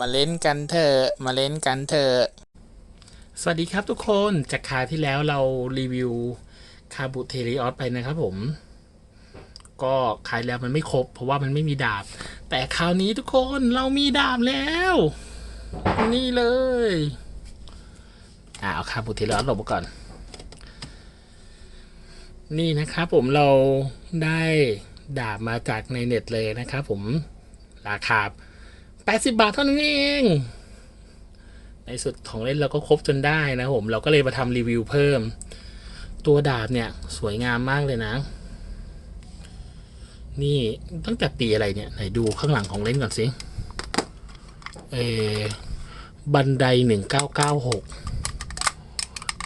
มาเล่นกันเถอะมาเล่นกันเถอะสวัสดีครับทุกคนจากคาที่แล้วเรารีวิวคาบุเทริออสไปนะครับผม ก็ขายแล้วมันไม่ครบ เพราะว่ามันไม่มีดาบ แต่คราวนี้ทุกคนเรามีดาบแล้ว นี่เลยอ่าเอาคาบุเทริออสลงมาก่อน นี่นะครับผมเราได้ดาบมาจากในเน็ตเลยนะครับผมราคา 80 บาทเท่านั้นเอง ในสุดของเล่นเราก็ครบจนได้นะผม เราก็เลยมาทำรีวิวเพิ่ม ตัวดาบเนี่ย สวยงามมากเลยนะ นี่ตั้งแต่ปีอะไรเนี่ย ไหนดูข้างหลังของเล่นก่อนสิ เอบันไดหนึ่งเก้าเก้าหก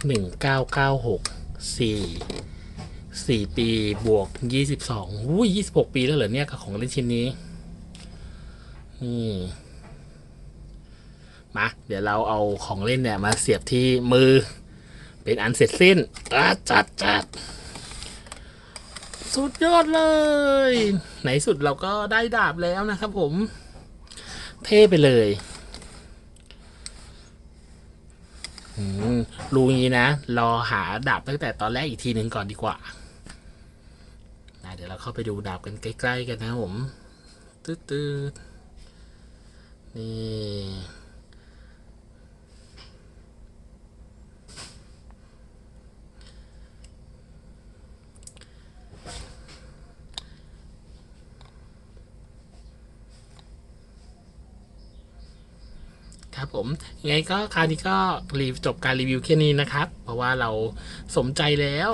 หนึ่งเก้าเก้าหกสี่สี่ปีบวกยี่สิบสองอุ้ยยี่สิบหกปีแล้วเหรอเนี่ยกับของเล่นชิ้นนี้ นี่มาเดี๋ยวเราเอาของเล่นเนี่ยมาเสียบที่มือ เป็นอันเสร็จสิ้นจัดจัดสุดยอดเลยไหนสุดเราก็ได้ดาบแล้วนะครับผม เท่ไปเลยรู้งี้นะ รอหาดาบตั้งแต่ตอนแรกอีกทีหนึ่งก่อนดีกว่านะเดี๋ยวเราเข้าไปดูดาบกันใกล้ ๆ กันนะผม ตืดๆ นี่ครับผมยังไงก็คราวนี้ก็รีจบการรีวิวแค่นี้นะครับ เพราะว่าเราสมใจแล้ว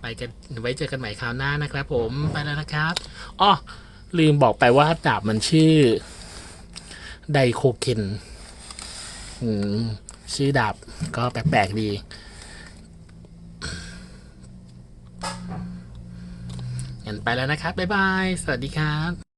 ไปกันไว้เจอกันใหม่คราวหน้านะครับผมไปแล้วนะครับอ๋อลืมบอกไปว่าดาบมันชื่อ ไดโคเคนชื่อดาบก็แปลกๆดี กันไปแล้วนะครับ บ๊ายบาย สวัสดีครับ